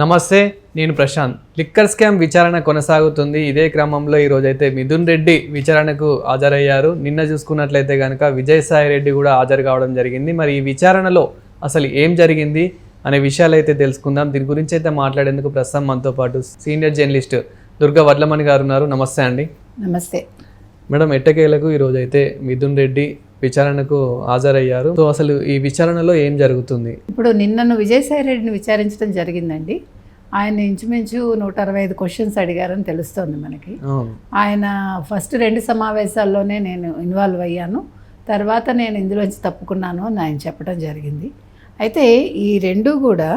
నమస్తే నేను Prashanth. Liquor scam విచారణ కొనసాగుతుంది. ఇదే క్రమంలో ఈరోజైతే మిథున్ రెడ్డి విచారణకు హాజరయ్యారు. నిన్న చూసుకున్నట్లయితే కనుక విజయసాయి రెడ్డి కూడా హాజరు కావడం జరిగింది. మరి ఈ విచారణలో అసలు ఏం జరిగింది అనే విషయాలు అయితే తెలుసుకుందాం. దీని గురించి అయితే మాట్లాడేందుకు ప్రస్తుతం మనతో పాటు సీనియర్ జర్నలిస్ట్ దుర్గా వడ్లమణి గారు ఉన్నారు. నమస్తే అండి. నమస్తే. మేడం ఎట్టకేలకు ఈరోజు అయితే మిథున్ రెడ్డి విచారణకు హాజరయ్యారు. సో అసలు ఈ విచారణలో ఏం జరుగుతుంది? ఇప్పుడు నిన్నను విజయసాయి రెడ్డిని విచారించడం జరిగిందండి. ఆయన ఇంచుమించు నూట అరవై ఐదు క్వశ్చన్స్ అడిగారని తెలుస్తోంది మనకి. ఆయన ఫస్ట్ రెండు సమావేశాల్లోనే నేను ఇన్వాల్వ్ అయ్యాను. తర్వాత నేను ఇందులోంచి తప్పుకున్నాను అని ఆయన చెప్పడం జరిగింది. అయితే ఈ రెండు కూడా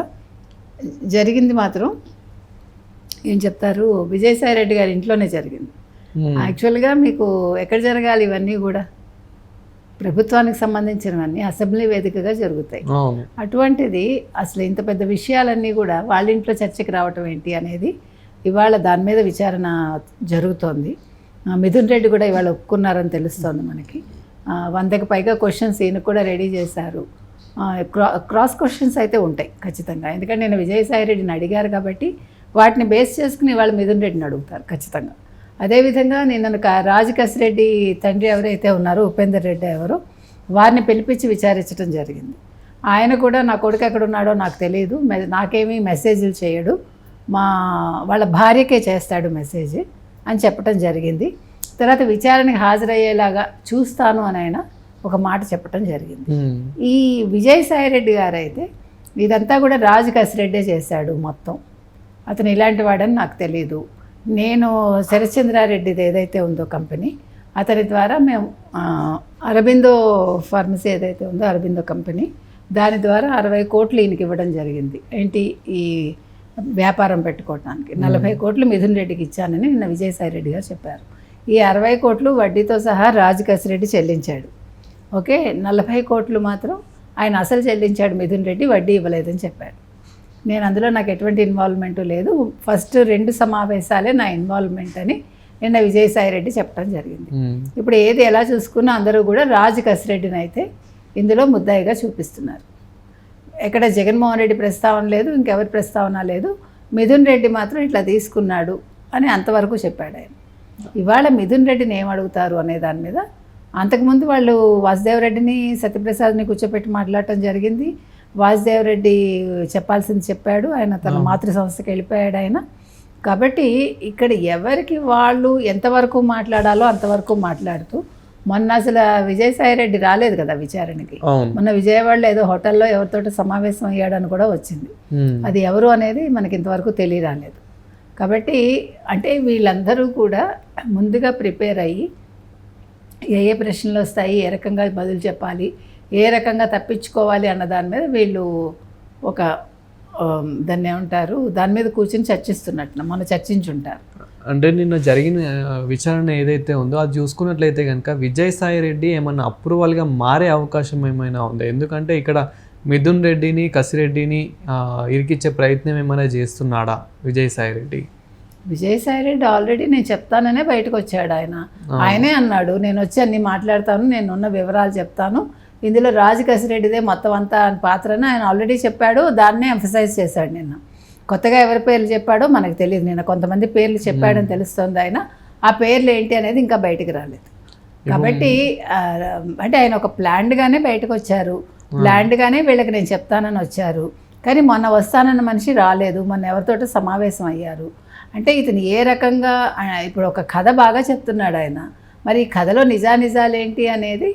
జరిగింది మాత్రం ఏం చెప్తారు? విజయసాయి రెడ్డి గారి ఇంట్లోనే జరిగింది. యాక్చువల్గా మీకు ఎక్కడ జరగాలి ఇవన్నీ కూడా? ప్రభుత్వానికి సంబంధించినవన్నీ అసెంబ్లీ వేదికగా జరుగుతాయి. అటువంటిది అసలు ఇంత పెద్ద విషయాలన్నీ కూడా వాళ్ళ ఇంట్లో చర్చకి రావటం ఏంటి అనేది ఇవాళ దాని మీద విచారణ జరుగుతోంది. మిథున్ రెడ్డి కూడా ఇవాళ ఒప్పుకున్నారని తెలుస్తోంది మనకి. వందకి పైగా క్వశ్చన్స్ ఈయన కూడా రెడీ చేశారు. క్రాస్ క్వశ్చన్స్ అయితే ఉంటాయి ఖచ్చితంగా. ఎందుకంటే నేను విజయసాయి రెడ్డిని అడిగారు కాబట్టి వాటిని బేస్ చేసుకుని వాళ్ళు మిథున్ రెడ్డిని అడుగుతారు ఖచ్చితంగా. అదేవిధంగా నేను రాజకస్ రెడ్డి తండ్రి ఎవరైతే ఉన్నారో ఉపేందర్ రెడ్డి ఎవరో వారిని పిలిపించి విచారించడం జరిగింది. ఆయన కూడా నా కొడుకు ఎక్కడ ఉన్నాడో నాకు తెలియదు. మె- నాకేమీ మెసేజ్లు చేయడు. మా వాళ్ళ భార్యకే చేస్తాడు మెసేజ్ అని చెప్పడం జరిగింది. తర్వాత విచారణకి హాజరయ్యేలాగా చూస్తాను అని ఆయన ఒక మాట చెప్పడం జరిగింది. ఈ విజయసాయి రెడ్డి గారు అయితే ఇదంతా కూడా రాజు కసిరెడ్డే చేశాడు మొత్తం. అతను ఇలాంటి వాడని నాకు తెలియదు నేను శరచంద్రారెడ్డిది ఏదైతే ఉందో కంపెనీ అతని ద్వారా మేము అరబిందో ఫార్మసీ ఏదైతే ఉందో అరబిందో కంపెనీ దాని ద్వారా అరవై కోట్లు ఈయనకి ఇవ్వడం జరిగింది. ఏంటి? ఈ వ్యాపారం పెట్టుకోవడానికి నలభై కోట్లు మిథున్ రెడ్డికి ఇచ్చానని నిన్న విజయసాయి రెడ్డి గారు చెప్పారు. ఈ అరవై కోట్లు వడ్డీతో సహా రాజు కసిరెడ్డి చెల్లించాడు. ఓకే? నలభై కోట్లు మాత్రం ఆయన అసలు చెల్లించాడు మిథున్ రెడ్డి వడ్డీ ఇవ్వలేదని చెప్పాడు. నేను అందులో నాకు ఎటువంటి ఇన్వాల్వ్మెంట్ లేదు. ఫస్ట్ రెండు సమావేశాలే నా ఇన్వాల్వ్మెంట్ అని నిన్న విజయసాయి రెడ్డి చెప్పడం జరిగింది. ఇప్పుడు ఏది ఎలా చూసుకున్నా అందరూ కూడా రాజు కసిరెడ్డిని అయితే ఇందులో ముద్దాయిగా చూపిస్తున్నారు. ఎక్కడ జగన్మోహన్ రెడ్డి ప్రస్తావన లేదు ఇంకెవరి ప్రస్తావన లేదు. మిథున్ రెడ్డి మాత్రం ఇట్లా తీసుకున్నాడు అని అంతవరకు చెప్పాడు ఆయన. ఇవాళ మిథున్ రెడ్డిని ఏం అడుగుతారు అనే దాని మీద? అంతకుముందు వాళ్ళు వాసుదేవ్ రెడ్డిని సత్యప్రసాద్ని కూర్చోపెట్టి మాట్లాడటం జరిగింది. వాసుదేవ్ రెడ్డి చెప్పాల్సింది చెప్పాడు. ఆయన తన మాతృ సంస్థకి వెళ్ళిపోయాడు ఆయన. కాబట్టి ఇక్కడ ఎవరికి వాళ్ళు ఎంతవరకు మాట్లాడాలో అంతవరకు మాట్లాడుతూ మొన్న అసలు విజయసాయి రెడ్డి రాలేదు కదా విచారణకి. మొన్న విజయవాడలో ఏదో హోటల్లో ఎవరితోటి సమావేశం అయ్యాడని కూడా వచ్చింది. అది ఎవరు అనేది మనకి ఇంతవరకు తెలియరాలేదు. కాబట్టి అంటే వీళ్ళందరూ కూడా ముందుగా ప్రిపేర్ అయ్యి ఏ ఏ ప్రశ్నలు వస్తాయి ఏ రకంగా బదులు చెప్పాలి ఏ రకంగా తప్పించుకోవాలి అన్న దాని మీద వీళ్ళు ఒక దాన్ని ఏమంటారు దాని మీద కూర్చొని చర్చిస్తున్నట్టు మొన్న చర్చించుంటారు. అంటే నిన్న జరిగిన విచారణ ఏదైతే ఉందో అది చూసుకున్నట్లయితే కనుక విజయసాయి రెడ్డి ఏమన్నా అప్రూవల్గా మారే అవకాశం ఏమైనా ఉందా? ఎందుకంటే ఇక్కడ మిథున్ రెడ్డిని కసిరెడ్డిని ఇరికిచ్చే ప్రయత్నం ఏమైనా చేస్తున్నాడా విజయసాయి రెడ్డి? విజయసాయి రెడ్డి ఆల్రెడీ నేను చెప్తాననే బయటకు వచ్చాడు ఆయన ఆయనే అన్నాడు నేను వచ్చి అన్ని మాట్లాడతాను నేను ఉన్న వివరాలు చెప్తాను. ఇందులో రాజకసిరెడ్డిదే మొత్తం అంతా పాత్రని ఆయన ఆల్రెడీ చెప్పాడు దాన్నే ఎంఫసైజ్ చేశాడు నిన్న. కొత్తగా ఎవరి పేర్లు చెప్పాడో మనకు తెలియదు నిన్న. కొంతమంది పేర్లు చెప్పాడని తెలుస్తుంది ఆయన. ఆ పేర్లు ఏంటి అనేది ఇంకా బయటికి రాలేదు. కాబట్టి అంటే ఆయన ఒక ప్లాన్డ్గానే బయటకు వచ్చారు. ప్లాన్డ్గానే వీళ్ళకి నేను చెప్తానని వచ్చారు. కానీ మొన్న వస్తానన్న మనిషి రాలేదు. మొన్న ఎవరితోటో సమావేశం అయ్యారు. అంటే ఇతను ఏ రకంగా ఇప్పుడు ఒక కథ బాగా చెప్తున్నాడు ఆయన. మరి ఈ కథలో నిజానిజాలు ఏంటి అనేది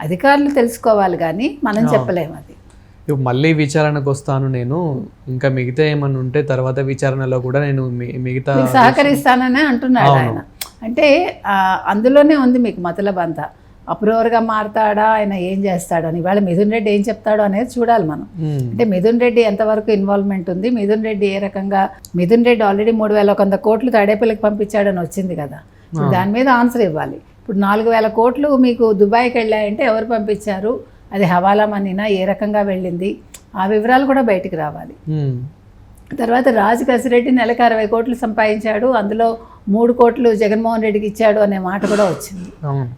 అధికారులు తెలుసుకోవాలి కానీ మనం చెప్పలేము అది. ఇప్పుడు మళ్ళీ విచారణకు వస్తాను నేను. ఇంకా మిగతా ఏమన్నా ఉంటే తర్వాత విచారణలో కూడా నేను మిగతా సహకరిస్తాననే అంటున్నాడు ఆయన. అంటే అందులోనే ఉంది మీకు మతలబ్ అంతా అప్రూవర్గా మారతాడా? ఆయన ఏం చేస్తాడు అని. ఇవాళ మిథున్ రెడ్డి ఏం చెప్తాడో అనేది చూడాలి మనం. అంటే మిథున్ రెడ్డి ఎంతవరకు ఇన్వాల్వ్మెంట్ ఉంది? మిథున్ రెడ్డి ఏ రకంగా మిథున్ రెడ్డి ఆల్రెడీ మూడు వేల ఒక వంద కోట్లు తాడేపల్లికి పంపించాడని వచ్చింది కదా. దాని మీద ఆన్సర్ ఇవ్వాలి. ఇప్పుడు నాలుగు వేల కోట్లు మీకు దుబాయ్కి వెళ్ళాయంటే ఎవరు పంపించారు? అది హవాలా మనీనా? ఏ రకంగా వెళ్ళింది? ఆ వివరాలు కూడా బయటికి రావాలి. తర్వాత రాజు కసిరెడ్డి నెలకు అరవై కోట్లు సంపాదించాడు. అందులో మూడు కోట్లు జగన్మోహన్ రెడ్డికి ఇచ్చాడు అనే మాట కూడా వచ్చింది.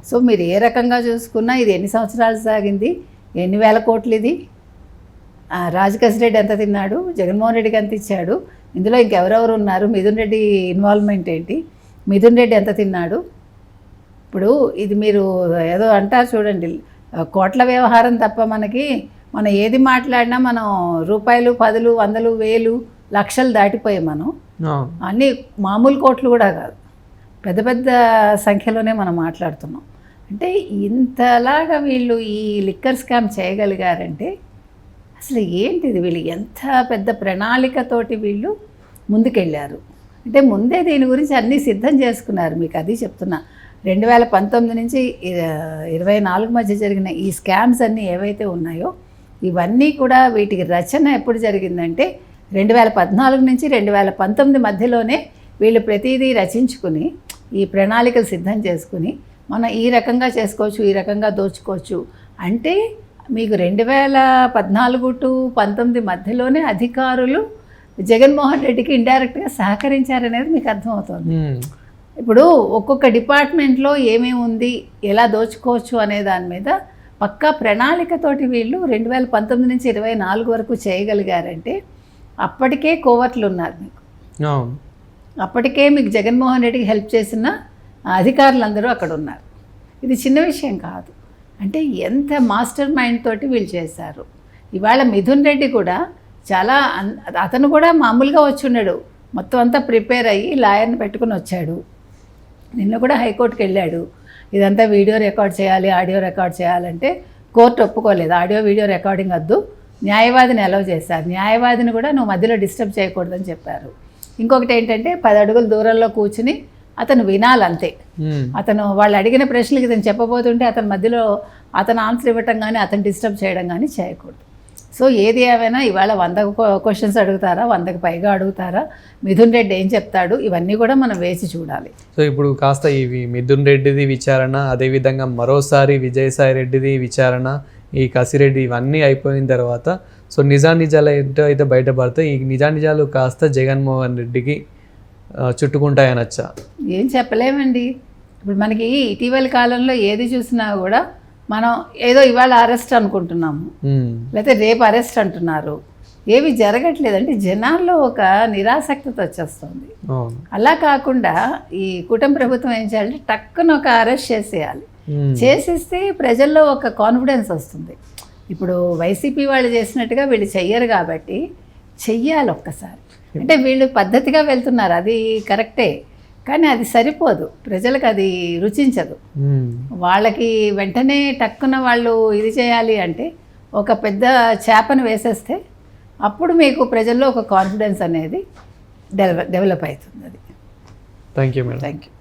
సో మీరు ఏ రకంగా చూసుకున్నా ఇది ఎన్ని సంవత్సరాలు సాగింది? ఎన్ని వేల కోట్లు ఇది? రాజు కసిరెడ్డి ఎంత తిన్నాడు? జగన్మోహన్ రెడ్డికి ఎంత ఇచ్చాడు? ఇందులో ఇంకెవరెవరు ఉన్నారు? మిథున్ రెడ్డి ఇన్వాల్వ్మెంట్ ఏంటి? మిథున్ రెడ్డి ఎంత తిన్నాడు? ఇప్పుడు ఇది మీరు ఏదో అంటారు చూడండి కోట్ల వ్యవహారం తప్ప మనకి మనం ఏది మాట్లాడినా మనం రూపాయలు పదులు వందలు వేలు లక్షలు దాటిపోయాం మనం. అన్నీ మామూలు కోట్లు కూడా కాదు. పెద్ద పెద్ద సంఖ్యలోనే మనం మాట్లాడుతున్నాం. అంటే ఇంతలాగా వీళ్ళు ఈ లిక్కర్ స్కామ్ చేయగలిగారంటే అసలు ఏంటిది వీళ్ళు? ఎంత పెద్ద ప్రణాళికతోటి వీళ్ళు ముందుకెళ్ళారు? అంటే ముందే దీని గురించి అన్నీ సిద్ధం చేసుకున్నారు. మీకు అది చెప్తున్నా. రెండు వేల పంతొమ్మిది నుంచి ఇరవై నాలుగు మధ్య జరిగిన ఈ స్కామ్స్ అన్నీ ఏవైతే ఉన్నాయో ఇవన్నీ కూడా వీటికి రచన ఎప్పుడు జరిగిందంటే రెండు వేల పద్నాలుగు నుంచి రెండు వేల పంతొమ్మిది మధ్యలోనే వీళ్ళు ప్రతిదీ రచించుకుని ఈ ప్రణాళికలు సిద్ధం చేసుకుని మనం ఈ రకంగా చేసుకోవచ్చు ఈ రకంగా దోచుకోవచ్చు అంటే మీకు రెండు వేల పద్నాలుగు టు పంతొమ్మిది మధ్యలోనే అధికారులు జగన్మోహన్ రెడ్డికి ఇండైరెక్ట్గా సహకరించారనేది మీకు అర్థమవుతుంది. ఇప్పుడు ఒక్కొక్క డిపార్ట్మెంట్లో ఏమేమి ఉంది ఎలా దోచుకోవచ్చు అనే దాని మీద పక్కా ప్రణాళికతోటి వీళ్ళు రెండు వేల పంతొమ్మిది నుంచి ఇరవై నాలుగు వరకు చేయగలిగారంటే అప్పటికే కోవర్ట్లు ఉన్నారు మీకు. అప్పటికే మీకు జగన్మోహన్ రెడ్డికి హెల్ప్ చేసిన అధికారులందరూ అక్కడ ఉన్నారు. ఇది చిన్న విషయం కాదు. అంటే ఎంత మాస్టర్ మైండ్ తోటి వీళ్ళు చేశారు. ఇవాళ మిథున్ రెడ్డి కూడా చాలా అతను కూడా మామూలుగా వచ్చి ఉన్నాడు మొత్తం అంతా ప్రిపేర్ అయ్యి లాయర్ని పెట్టుకుని వచ్చాడు. నిన్న కూడా హైకోర్టుకి వెళ్ళాడు. ఇదంతా వీడియో రికార్డ్ చేయాలి ఆడియో రికార్డ్ చేయాలంటే కోర్టు ఒప్పుకోలేదు. ఆడియో వీడియో రికార్డింగ్ వద్దు. న్యాయవాదిని అలౌ చేశారు. న్యాయవాదిని కూడా నువ్వు మధ్యలో డిస్టర్బ్ చేయకూడదని చెప్పారు. ఇంకొకటి ఏంటంటే పది అడుగుల దూరంలో కూర్చుని అతను వినాలంతే. అతను వాళ్ళు అడిగిన ప్రశ్నలకి ఇతను చెప్పబోతుంటే అతని మధ్యలో అతను ఆన్సర్ ఇవ్వటం కానీ అతను డిస్టర్బ్ చేయడం కానీ చేయకూడదు. సో ఏది ఏమైనా ఇవాళ వంద క్వశ్చన్స్ అడుగుతారా వందకి పైగా అడుగుతారా? మిథున్ రెడ్డి ఏం చెప్తాడు? ఇవన్నీ కూడా మనం వేసి చూడాలి. సో ఇప్పుడు కాస్త ఇవి మిథున్ రెడ్డిది విచారణ అదేవిధంగా మరోసారి విజయసాయి రెడ్డిది విచారణ ఈ కసిరెడ్డి ఇవన్నీ అయిపోయిన తర్వాత సో నిజా నిజాలు ఏంటో అయితే బయటపడతాయి. ఈ నిజా నిజాలు కాస్త జగన్మోహన్ రెడ్డికి చుట్టుకుంటాయనొచ్చా? ఏం చెప్పలేమండి. ఇప్పుడు మనకి ఇటీవల కాలంలో ఏది చూసినా కూడా మనం ఏదో ఇవాళ అరెస్ట్ అనుకుంటున్నాము. లేకపోతే రేపు అరెస్ట్ అంటున్నారు. ఏవి జరగట్లేదు అంటే జనాల్లో ఒక నిరాసక్తత వచ్చేస్తుంది. అలా కాకుండా ఈ కూటమి ప్రభుత్వం ఏం చేయాలంటే టక్కున ఒక అరెస్ట్ చేసేయాలి. చేసేస్తే ప్రజల్లో ఒక కాన్ఫిడెన్స్ వస్తుంది. ఇప్పుడు వైసీపీ వాళ్ళు చేసినట్టుగా వీళ్ళు చెయ్యరు కాబట్టి చెయ్యాలి ఒక్కసారి. అంటే వీళ్ళు పద్ధతిగా వెళ్తున్నారు. అది కరెక్టే కానీ అది సరిపోదు. ప్రజలకు అది రుచించదు. వాళ్ళకి వెంటనే టక్కున వాళ్ళు ఇది చేయాలి అంటే ఒక పెద్ద చేపను వేసేస్తే అప్పుడు మీకు ప్రజల్లో ఒక కాన్ఫిడెన్స్ అనేది డెవలప్ డెవలప్ అవుతుంది అది. Thank you madam thank you